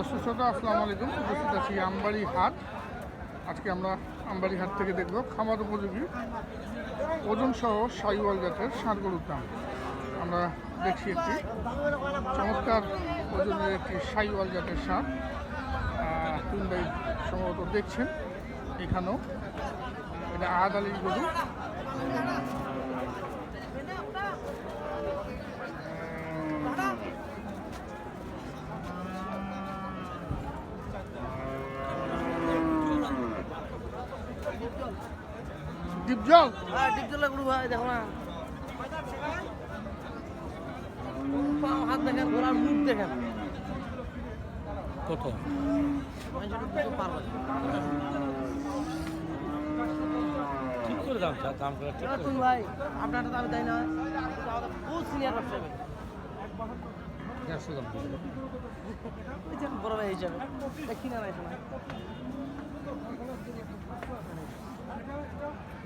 দর্শক শ্রোতা আসসালামু আলাইকুম। উপস্থিত আছি আমবাড়ি হাট আজকে আমরা আমবাড়ি হাট থেকে দেখব খামার উপযোগী ওজন সহ সাইওয়াল জাতের গরুর দাম। আমরা দেখছি একটি চমৎকার ওজনের একটি সাইওয়াল জাতের আহ, তিন ভাই সম্ভবত দেখছেন। এখানেও এটা আদ আলির গরু। ডিপ জল? হ্যাঁ ডিপজলা গুরু ভাই দেখো না। হাত দেখেন গোলার মুখ দেখেন। কত? ঠিক করে দাম দাম করে ঠিক করে ভাই আপনারটা তো আমি না। বহুত সিনিয়র ব্যবসায়ী দেড়শো দাম বড় ভাই হিসাবে। কিনা নাই শোনা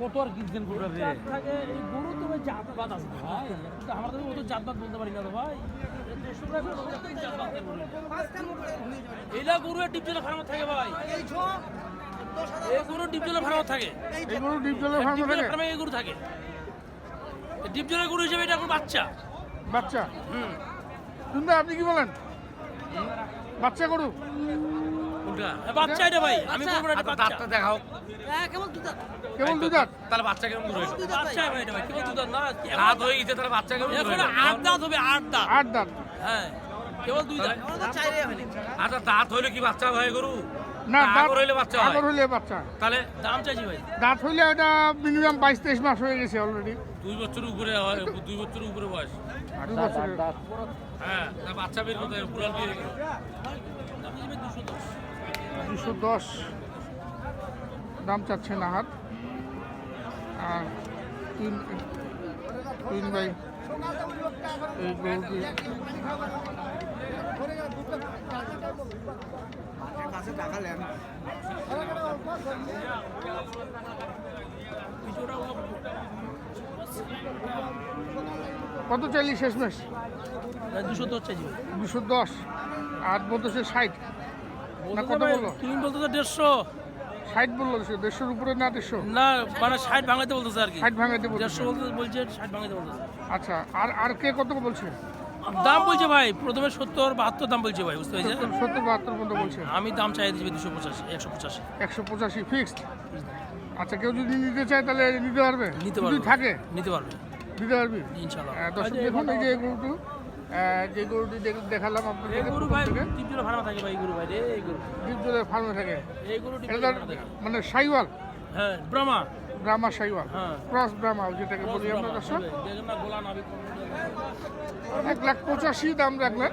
কত আর কিনছেন রে? থাকে এই গরু তো ভাই জাতবাদ আছে। ভাই কিন্তু আমরা তো অত জাতবাদ বলতে পারি না তো ভাই। এই দেড়শো টাকা করে ওদের তো জাতবাদ দিয়ে গরু। ডিপজলা ফার্মে থাকে ভাই। এই গরু ডিপজলা ফার্মে থাকে। এই গরু ডিপ জলের ফার্মে থাকে। ফার্মে এই গরু থাকে। ডিপজলা গরু হিসেবে এটা এখন বাচ্চা। বাচ্চা? হুম। আপনি কি বলেন? বাচ্চা গরু? এ, বাচ্চা এটা ভাই আমি বলব না দাঁতটা দেখাও। হ্যাঁ কেমন দুধ কেমন দুধ তাহলে বাচ্চা কেমন করে বাচ্চা ভাই। এটা ভাই কেবল দুধ না? দাঁত হয়ে গেছে তাহলে বাচ্চা কেমন এখন আট দাঁত হবে আট দাঁত। আট দাঁত। হ্যাঁ কেবল দুই দাঁত। আচ্ছা দাঁত হইলে কি বাচ্চা হয় গরু? না না, দাঁত হইলে বাচ্চা আগর হইলে বাচ্চা তাহলে দাম চাইছি ভাই। দাঁত হইলে এটা মিনিমাম বাইশ তেইশ মাস হয়ে গেছে অলরেডি দুই বছরের উপরে হয় দুই বছরের উপরে বয়স। দুই বছরের হ্যাঁ বাচ্চা বের পুরান দিয়ে দুশো দশ দাম চাচ্ছে না হাত আর তিন তিন বাই এই গরুটি কত চাইলি শেষমেশ? দুশো দশ চাইছি। দুশো দশ। আর বলতেছে ষাট। না কত বলল? তুমি বলতো দেড়শো। ষাট বলল দেড়শোর উপরে না দেড়শো? না মানে ষাট ভাঙাইতে বলতেছে আর কি। ষাট ভাঙাইতে বলছে দেড়শো বলতে বলছে ষাট ভাঙাইতে বলতেছে। আচ্ছা আর আর কে কত বলছে? দাম বলছে ভাই প্রথমে সত্তর বাহাত্তর দাম বলছে ভাই বুঝতে পেরেছে সত্তর বাহাত্তর পর্যন্ত বলছে। আমি দাম চাই দিচ্ছি দুশো পঁচাশি একশো পঁচাশি। একশো পঁচাশি ফিক্সড আচ্ছা কেউ যদি নিতে চায় তাহলে নিতে পারবে? নিতে পারবে। থাকে? নিতে পারবে। দিতে পারবি? দর্শক দেখুন এই যে আহ, যে গরুটি দেখ- দেখালাম এই গরু ভাই থাকে। ভাই গরু ভাই গরু। ফার্মে থাকে। এই গরু মানে সাইওয়াল। হ্যাঁ ব্রাহ্মা। ব্রাহ্মা সাইওয়াল। হ্যাঁ। ক্রস ব্রাহ্মা যেটাকে বলি আমরা দর্শক। এক লাখ পঁচাশি দাম রাখলেন।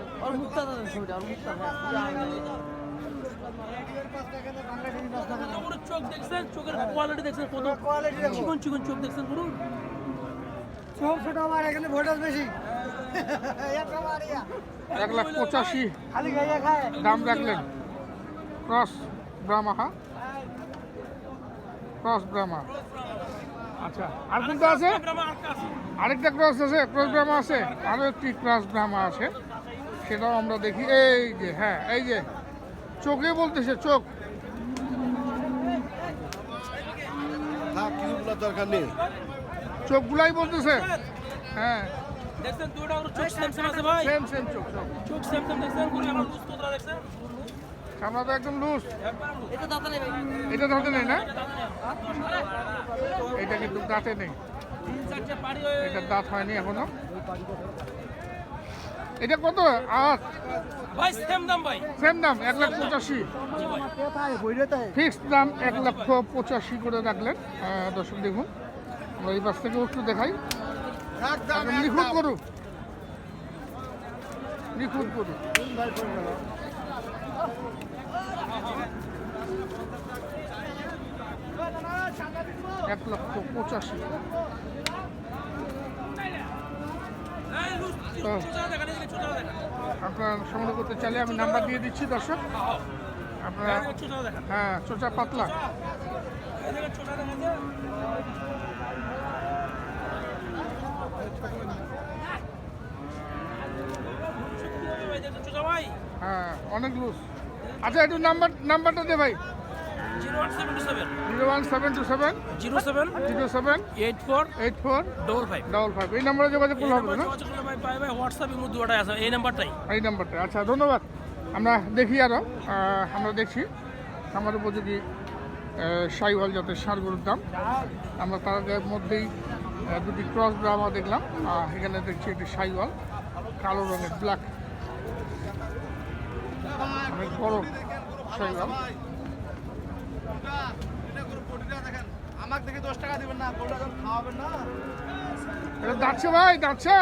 চোখ দেখছেন? চোখের কোয়ালিটি দেখছেন কত? চিকন চিকন চোখ দেখছেন গরুর চোখ ছোট আমার এখানে ভোটার বেশি। এক লাখ পঁচাশি। খালি দাম রাখলেন। ক্রস ব্রাহ্মা হ্যাঁ? ক্রস ব্রাহ্মা। আচ্ছা আর কোনটা আছে? আরেকটা ক্রস আছে ক্রস ব্রাহ্মা আছে? আরও একটি ক্রস ব্রাহ্মা আছে সেটাও আমরা দেখি। এই যে হ্যাঁ এই যে চোখে বলতেছে চোখ। দরকার নেই। চোখগুলাই বলতেছে। হ্যাঁ দেখছেন দুটো গরুর চোখ সেম সেম আছে ভাই? সেম সেম চোখ চোখ। চোখ সেম সেম দেখছেন গরু আমার লুজ তোতরা দেখছেন? আমরা তো একদম লুজ। এটা দাঁতা নেই ভাই। এটা দাঁতে নেই না? এটা কিন্তু দাঁতে নেই। তিন চারটে পাড়ি এটা দাঁত হয়নি এখনও। এটা কত? ভাই সেম দাম ভাই। সেম দাম এক লাখ পঁচাশি। ফিক্সড দাম এক লক্ষ পঁচাশি করে রাখলেন। দর্শক দেখুন আমরা এই পাশ থেকে একটু দেখাই। নিখুঁত করু নিখুঁত করু এক লক্ষ পঁচাশি তো আপনার সংগ্রহ করতে চাইলে আমি নাম্বার দিয়ে দিচ্ছি দর্শক। আপনারা হ্যাঁ চোচা পাতলা এই দেখেন চোচা দেখা যায় ভাই দেখছেন চোচা ভাই হ্যাঁ অনেক লুজ আচ্ছা একটু নাম্বার নাম্বারটা দে ভাই। Zero one seven two seven. Zero seven zero seven eight four eight four. Double five. Double five. এই নাম্বারে যোগাযোগ করলে হবে না? আছে এই নাম্বারটাই এই নাম্বারটা আচ্ছা ধন্যবাদ। আমরা দেখি আরও আমরা দেখছি। আমার উপযোগী সাইওয়াল জাতের সারগুলোর দাম। আমরা তার মধ্যেই দুটি ক্রস ব্রাহ্মা দেখলাম। এখানে দেখছি একটি সাইওয়াল কালো রঙের ব্ল্যাক অনেক বড় সাইওয়াল আমাকে দেখে দশ টাকা দিবেন না গরুটা খাওয়াবেন না। এটা দাঁড়ছে ভাই দাঁড়ছে।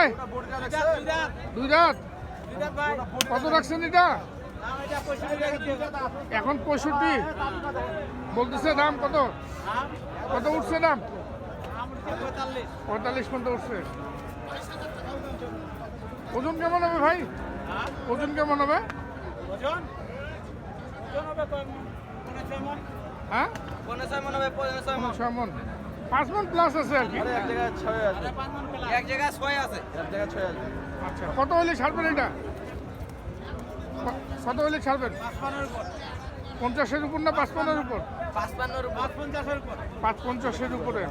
দুই রাত কত রাখছেন এটা? এখন পঁয়ষট্টি। বলতেছে দাম কত? কত উঠছে দাম? পঁয়তাল্লিশ। পর্যন্ত উঠছে। ওজন কেমন হবে ভাই? ওজন কেমন হবে? হ্যাঁ? পনেরো ছয় মন পাঁচ মন প্লাস আছে আর কি। এক জায়গায় ছয় আছে। এক জায়গায় ছয় আছে। এক জায়গায় ছয় আছে। আচ্ছা কত হলে ছাড়বেন এটা? কত হলে ছাড়বেন? পঞ্চাশের উপর না পাঁচ পঞ্চাশের উপর। পাঁচ পঞ্চাশের উপরে।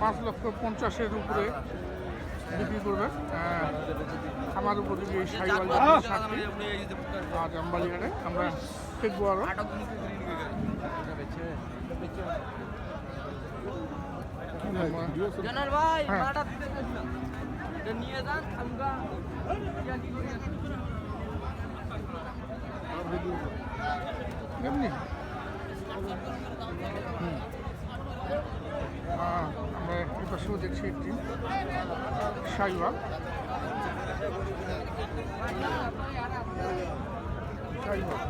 পাঁচ লক্ষ পঞ্চাশের উপরে। বিক্রি করবেন আহ, আমার উপযোগী আজ আমবালিঘাটে আমরা দেখব আরও। জনাল ভাই হ্যাঁ। মাটা এটা নিয়ে যান আমরা এমনি। হুম। আহ, দেখছি একটি। সাইওয়াল সাইওয়াল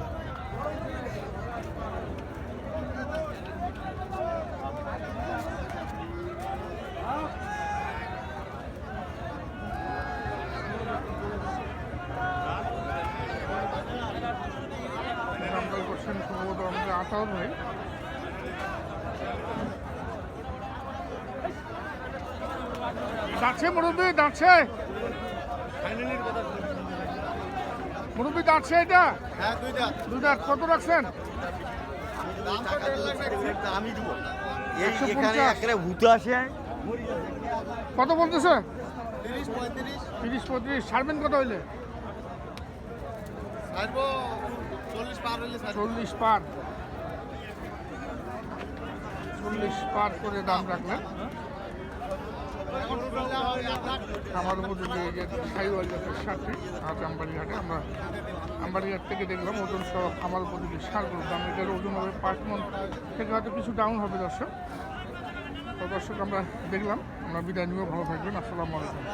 নামটা করছেন সম্ভবত আমাদের আতাউর ভাই দাঁড়ছে মুরব্বী দাঁড়ছে। মুরব্বী দাঁড়ছে এটা? হ্যাঁ দুই দাঁত। কত রাখছেন? কত বলতেছে? তিরিশ পঁয়ত্রিশ। তিরিশ ছাড়বেন কত হইলে? চল্লিশ পার। চল্লিশ পার করে দাম রাখলেন। আমার উপযোগী সাইওয়াল জাতের সারটি আজ আমবাড়িঘাটে আমরা আমবাড়িঘাট থেকে দেখলাম ওজন সহ আমার উপযোগী সারগুলো দাম। এটার ওজন হবে পাঁচ মন থেকে হয়তো কিছু ডাউন হবে দর্শক। তো দর্শক, আমরা দেখলাম, আমরা বিদায় নিয়েও ভালো থাকবেন, আসসালামু আলাইকুম।